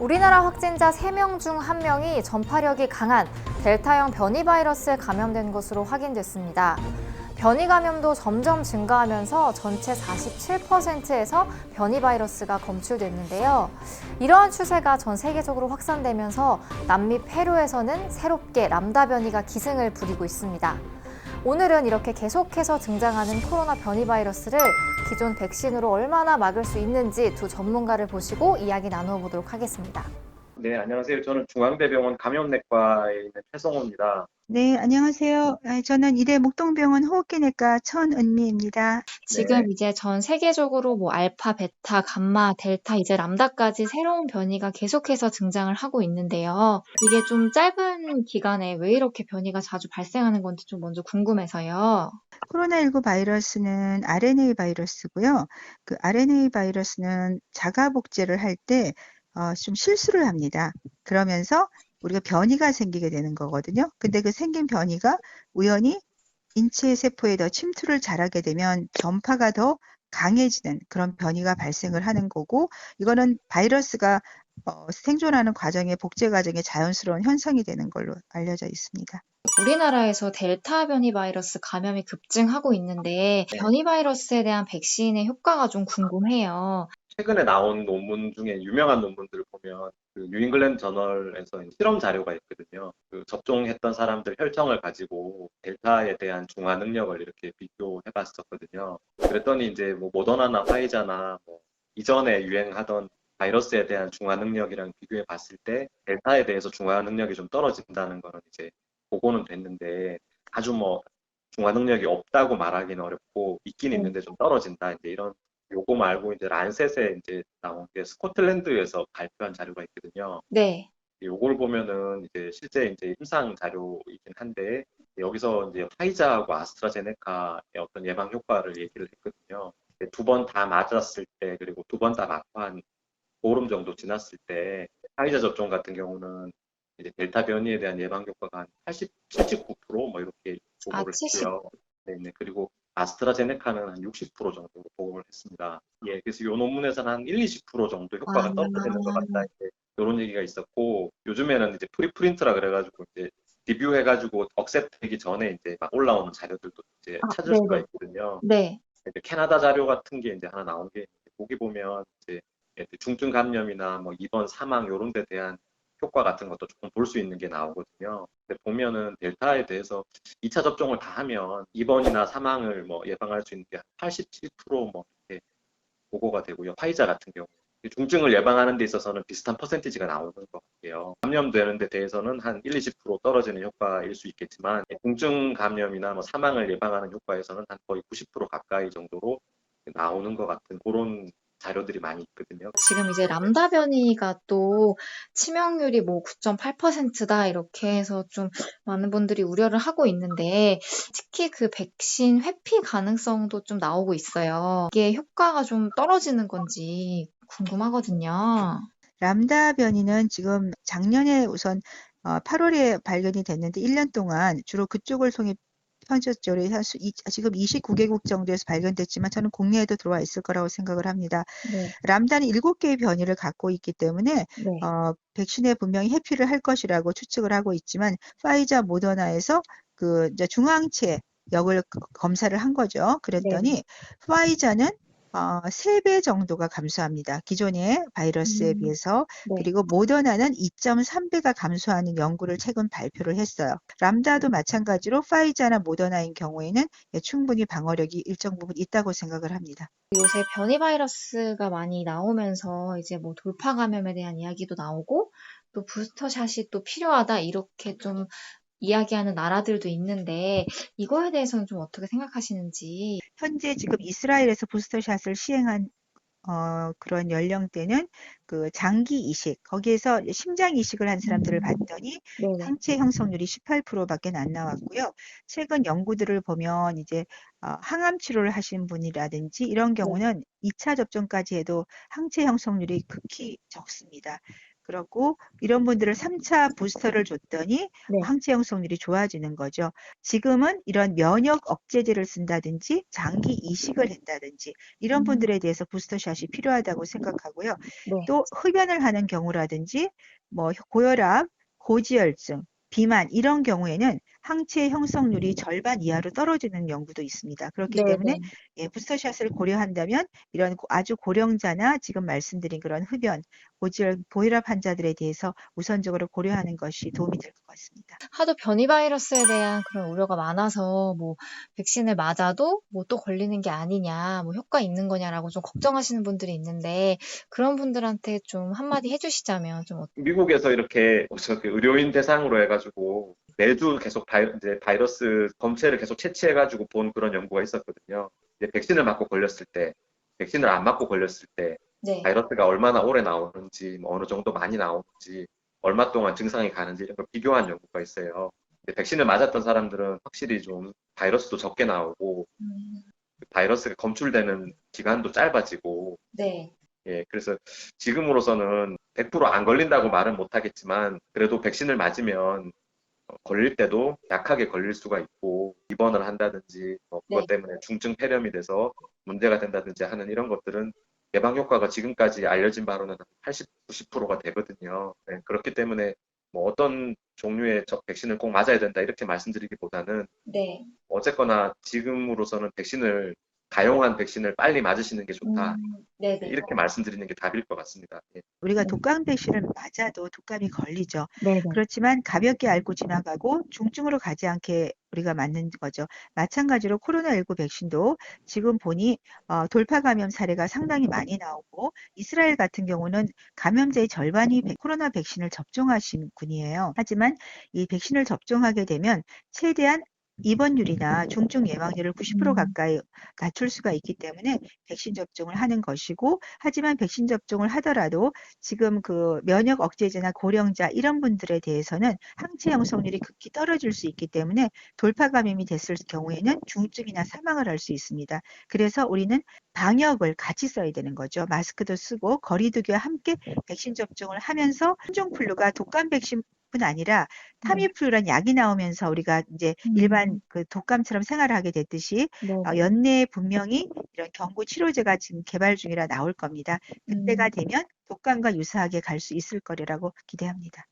우리나라 확진자 3명 중 1명이 전파력이 강한 델타형 변이 바이러스에 감염된 것으로 확인됐습니다. 변이 감염도 점점 증가하면서 전체 47%에서 변이 바이러스가 검출됐는데요. 이러한 추세가 전 세계적으로 확산되면서 남미 페루에서는 새롭게 람다 변이가 기승을 부리고 있습니다. 오늘은 이렇게 계속해서 등장하는 코로나 변이 바이러스를 기존 백신으로 얼마나 막을 수 있는지 두 전문가를 보시고 이야기 나누어 보도록 하겠습니다. 네, 안녕하세요. 저는 중앙대병원 감염내과에 있는 최성호입니다. 네, 안녕하세요. 아, 저는 이대 목동병원 호흡기내과 천은미입니다. 지금 이제 전 세계적으로 뭐 알파, 베타, 감마, 델타, 이제 람다까지 새로운 변이가 계속해서 등장을 하고 있는데요. 이게 좀 짧은 기간에 왜 이렇게 변이가 자주 발생하는 건지 좀 먼저 궁금해서요. 코로나19 바이러스는 RNA 바이러스고요. 그 RNA 바이러스는 자가 복제를 할때 어, 좀 실수를 합니다. 그러면서 우리가 변이가 생기게 되는 거거든요. 근데 그 생긴 변이가 우연히 인체 세포에 더 침투를 잘하게 되면 전파가 더 강해지는 그런 변이가 발생을 하는 거고 이거는 바이러스가 어, 생존하는 과정의 복제 과정의 자연스러운 현상이 되는 걸로 알려져 있습니다. 우리나라에서 델타 변이 바이러스 감염이 급증하고 있는데 변이 바이러스에 대한 백신의 효과가 좀 궁금해요. 최근에 나온 논문 중에 유명한 논문들을 보면 그 뉴잉글랜드 저널에서 실험 자료가 있거든요. 그 접종했던 사람들 혈청을 가지고 델타에 대한 중화 능력을 이렇게 비교해 봤었거든요. 그랬더니 이제 뭐 모더나나 화이자나 뭐 이전에 유행하던 바이러스에 대한 중화 능력이랑 비교해 봤을 때 델타에 대해서 중화 능력이 좀 떨어진다는 거는 이제 보고는 됐는데 아주 뭐 중화 능력이 없다고 말하기는 어렵고 있긴 있는데 좀 떨어진다 이제 이런 요거 말고 이제 란셋에 이제 나온 게 스코틀랜드에서 발표한 자료가 있거든요. 네. 요걸 보면은 이제 실제 이제 임상 자료이긴 한데 여기서 이제 화이자하고 아스트라제네카의 어떤 예방 효과를 얘기를 했거든요. 두 번 다 맞았을 때 그리고 두 번 다 맞고 한 보름 정도 지났을 때 화이자 접종 같은 경우는 이제 델타 변이에 대한 예방 효과가 한 80, 79%뭐 이렇게 아, 보고를 했고요. 네, 네. 그리고 아스트라제네카는 한 60% 정도 보고를 했습니다. 예, 그래서 이 논문에서는 한 1, 20% 정도 효과가 아. 떨어지는 것 같다 이제 이런 얘기가 있었고 요즘에는 이제 프리프린트라 그래가지고 이제 리뷰해가지고 억셉되기 전에 이제 막 올라오는 자료들도 이제 아, 찾을 수가 네네. 있거든요. 네. 이제 캐나다 자료 같은 게 이제 하나 나온 게 거기 보면 이제 중증 감염이나 뭐 입원 사망 이런 데 대한 효과 같은 것도 조금 볼 수 있는 게 나오거든요. 근데 보면은 델타에 대해서 2차 접종을 다 하면 입원이나 사망을 뭐 예방할 수 있는 게 87%뭐 이렇게 보고가 되고요. 화이자 같은 경우 중증을 예방하는 데 있어서는 비슷한 퍼센티지가 나오는 것 같아요. 감염되는 데 대해서는 한 1, 20% 떨어지는 효과일 수 있겠지만 중증 감염이나 뭐 사망을 예방하는 효과에서는 한 거의 90% 가까이 정도로 나오는 것 같은 그런 자료들이 많이 있거든요. 지금 이제 람다 변이가 또 치명률이 뭐 9.8%다 이렇게 해서 좀 많은 분들이 우려를 하고 있는데 특히 그 백신 회피 가능성도 좀 나오고 있어요. 이게 효과가 좀 떨어지는 건지 궁금하거든요. 람다 변이는 지금 작년에 우선 어, 8월에 발견이 됐는데 1년 동안 주로 그쪽을 통해 이- 지금 29개국 정도에서 발견됐지만 저는 국내에도 들어와 있을 거라고 생각을 합니다. 네, 람다는 7개의 변이를 갖고 있기 때문에 네. 어, 백신에 분명히 해피를 할 것이라고 추측을 하고 있지만 파이자 모더나에서 그 이제 중앙체 역을 그- 검사를 한 거죠. 그랬더니 파이자는 어, 3배 정도가 감소합니다. 기존의 바이러스에 음, 비해서. 네. 그리고 모더나는 2.3배가 감소하는 연구를 최근 발표를 했어요. 람다도 마찬가지로 파이자나 모더나인 경우에는 예, 충분히 방어력이 일정 부분 있다고 생각을 합니다. 요새 변이 바이러스가 많이 나오면서 이제 뭐 돌파 감염에 대한 이야기도 나오고 또 부스터샷이 또 필요하다 이렇게 좀 이야기하는 나라들도 있는데 이거에 대해서는 좀 어떻게 생각하시는지. 현재 지금 이스라엘에서 부스터샷을 시행한 어, 그런 연령대는 그 장기 이식, 거기에서 심장 이식을 한 사람들을 음. 봤더니. 항체 형성률이 18%밖에 안 나왔고요. 최근 연구들을 보면 이제 어, 항암 치료를 하신 분이라든지 이런 경우는 2차 접종까지 해도 항체 형성률이 극히 적습니다. 그렇고 이런 분들을 3차 부스터를 줬더니 네. 항체 형성률이 좋아지는 거죠. 지금은 이런 면역 억제제를 쓴다든지 장기 이식을 했다든지 이런 음. 분들에 대해서 부스터샷이 필요하다고 생각하고요. 네. 또 흡연을 하는 경우라든지 뭐 고혈압, 고지혈증, 비만 이런 경우에는 항체 형성률이 절반 이하로 떨어지는 연구도 있습니다. 그렇기 네, 때문에 네. 예, 부스터샷을 고려한다면 이런 고- 아주 고령자나 지금 말씀드린 그런 흡연, 고지혈, 고혈압 환자들에 대해서 우선적으로 고려하는 것이 도움이 될 것 같습니다. 하도 변이 바이러스에 대한 그런 우려가 많아서 뭐 백신을 맞아도 뭐 또 걸리는 게 아니냐, 뭐 효과 있는 거냐라고 좀 걱정하시는 분들이 있는데 그런 분들한테 좀 한마디 해주시자면 좀 어떨까요? 미국에서 이렇게 의료인 대상으로 해가지고 매주 계속 바이, 이제 바이러스 검체를 계속 채취해가지고 본 그런 연구가 있었거든요. 이제 백신을 맞고 걸렸을 때, 백신을 안 맞고 걸렸을 때 네. 바이러스가 얼마나 오래 나오는지, 뭐 어느 정도 많이 나오는지, 얼마 동안 증상이 가는지 이런 걸 비교한 연구가 있어요. 백신을 맞았던 사람들은 확실히 좀 바이러스도 적게 나오고 음, 바이러스가 검출되는 기간도 짧아지고 네. 예, 그래서 지금으로서는 100%안 걸린다고 말은 못하겠지만, 그래도 백신을 맞으면 어, 걸릴 때도 약하게 걸릴 수가 있고, 입원을 한다든지, 뭐 그것 네. 때문에 중증 폐렴이 돼서 문제가 된다든지 하는 이런 것들은 예방 효과가 지금까지 알려진 바로는 80, 90%가 되거든요. 네, 그렇기 때문에 뭐 어떤 종류의 저- 백신을 꼭 맞아야 된다 이렇게 말씀드리기보다는 네. 어쨌거나 지금으로서는 백신을 가용한 백신을 빨리 맞으시는 게 좋다. 음, 네네. 이렇게 말씀드리는 게 답일 것 같습니다. 예. 우리가 네. 독감 백신을 맞아도 독감이 걸리죠. 네네. 그렇지만 가볍게 앓고 지나가고 중증으로 가지 않게 우리가 맞는 거죠. 마찬가지로 코로나19 백신도 지금 보니 어, 돌파 감염 사례가 상당히 많이 나오고 이스라엘 같은 경우는 감염자의 절반이 백- 코로나 백신을 접종하신 군이에요. 하지만 이 백신을 접종하게 되면 최대한 입원율이나 중증 예방률을 90% 음. 가까이 낮출 수가 있기 때문에 백신 접종을 하는 것이고 하지만 백신 접종을 하더라도 지금 그 면역 억제제나 고령자 이런 분들에 대해서는 항체 형성률이 극히 떨어질 수 있기 때문에 돌파 감염이 됐을 경우에는 중증이나 사망을 할 수 있습니다. 그래서 우리는 방역을 같이 써야 되는 거죠. 마스크도 쓰고 거리두기와 함께 백신 접종을 하면서 순종플루가 독감 백신 뿐 아니라 타미플루란 약이 나오면서 우리가 이제 일반 음. 그 독감처럼 생활을 하게 됐듯이 네. 어, 연내에 분명히 이런 경구 치료제가 지금 개발 중이라 나올 겁니다. 그때가 음. 되면 독감과 유사하게 갈 수 있을 거리라고 기대합니다.